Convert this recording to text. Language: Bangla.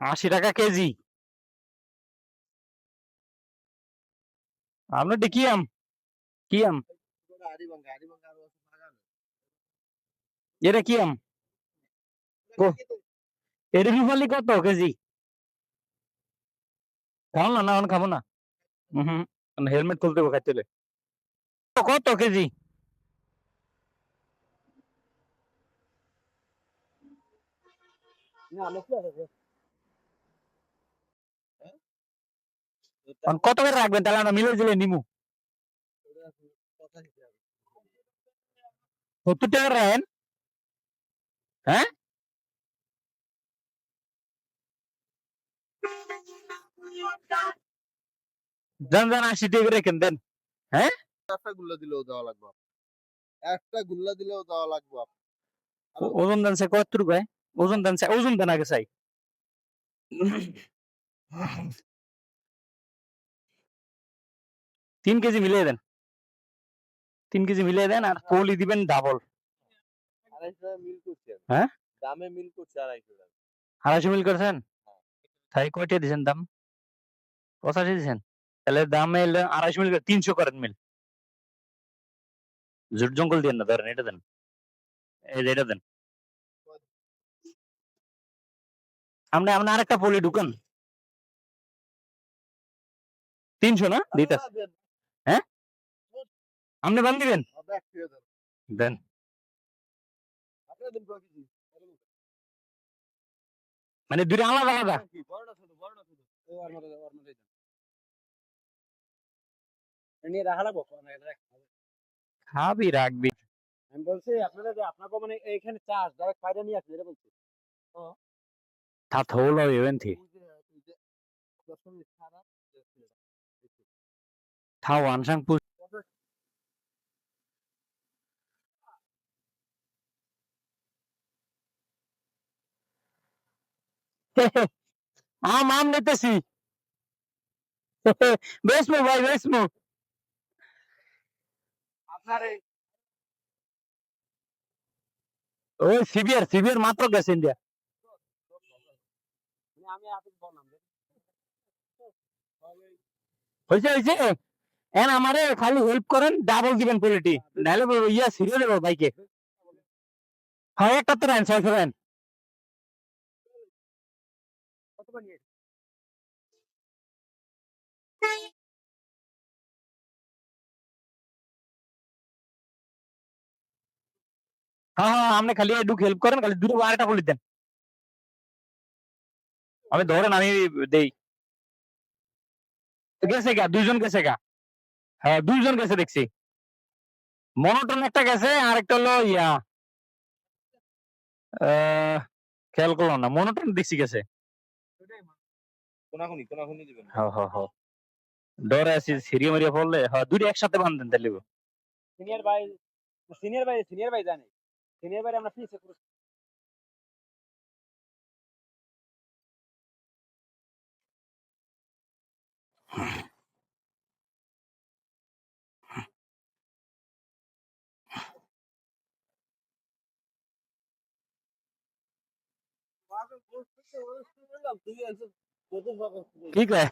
আশি টাকা কেজি। আপনারটি কি আম? কি আম? এটা কি আম। এটা রুপালি কত কেজি? খাও না না খাব না। হম হেলমেট খুলতে খাইতে। কত কেজি? এখন কত করে রাখবেন? তাহলে আমরা মিলে জিলে নিমু। সত্তর টাকা রাখেন হ্যাঁ? যান যান আশি টাকা রেখেন দেন। একটা গুল্লা দিলেও দেওয়া লাগবে একটা গুল্লা দিলেও দেওয়া লাগবে ওজন দেন কত রুপায় ওজন দেন ওজন দেন আগে চাই তিন কেজি মিলিয়ে দেন। তিন কেজি মিলিয়ে দেন আর পলি দিবেন ডাবল আড়াইশো মিল করছি হ্যাঁ? দামে মিল করছে আড়াইশো আড়াইশো মিল করেছেন? তাই কয়টা দিয়েছেন দাম? পঁচাশি দিয়েছেন তাহলে দাম আড়াইশো মিল তিনশো করেন মিল। জুট জঙ্গল দিয়ে না ধরেন এটা দেন। এটা দেন। আপনি আপনি আরেকটা পলি ঢুকান। তিনশো না? দিতে। আপনি বান দিবেন? দেন। মানে দুটো আলাদা আলাদা? খাবি রাখবি। আমি বলছি আপনারা যে আপনাকে মানে এইখানে চাষ ডাইরেক্ট ফায়দা নিয়ে আসবে এটা বলছি। তা থৌল এবেন থি। থাও আনসাং আম আম নিতেছি। বেসমু ভাই বেসমু। আপনার ওই সিবিআর সিবিআর মাত্র গেছে ইন্ডিয়া মানে আমি বললাম হয়েছে হয়েছে এন আমারে খালি হেল্প করেন ডাবল দিবেন কোয়ালিটি নাহলে ইয়া সিরিয়াল বাইকে হ্যাঁ একটা তো রান ছয়শো রান কত বানিয়ে হ্যাঁ হ্যাঁ আপনি খালি একটু হেল্প করেন, খালি দুটো আরেকটা বলে দেন। আমি ধরেন আমি দেই। গেছে গা দুইজন গেছে গা হ্যাঁ দুইজন গেছে দেখছি। মনোটন একটা গেছে আর একটা হলো ইয়া খেয়াল করলাম না, মনোটন দেখছি গেছে। কোনাকুনি, কোনাকুনি দিবেন। হ্যাঁ হ্যাঁ হ্যাঁ ডরে আছি সিরিয়া মারিয়া পড়লে হ্যাঁ দুটো একসাথে বান্ধেন তাহলে সিনিয়র ভাই সিনিয়র ভাই সিনিয়র ভাই জানে। সিনিয়র ভাই আমরা পিছে ঠিক আছে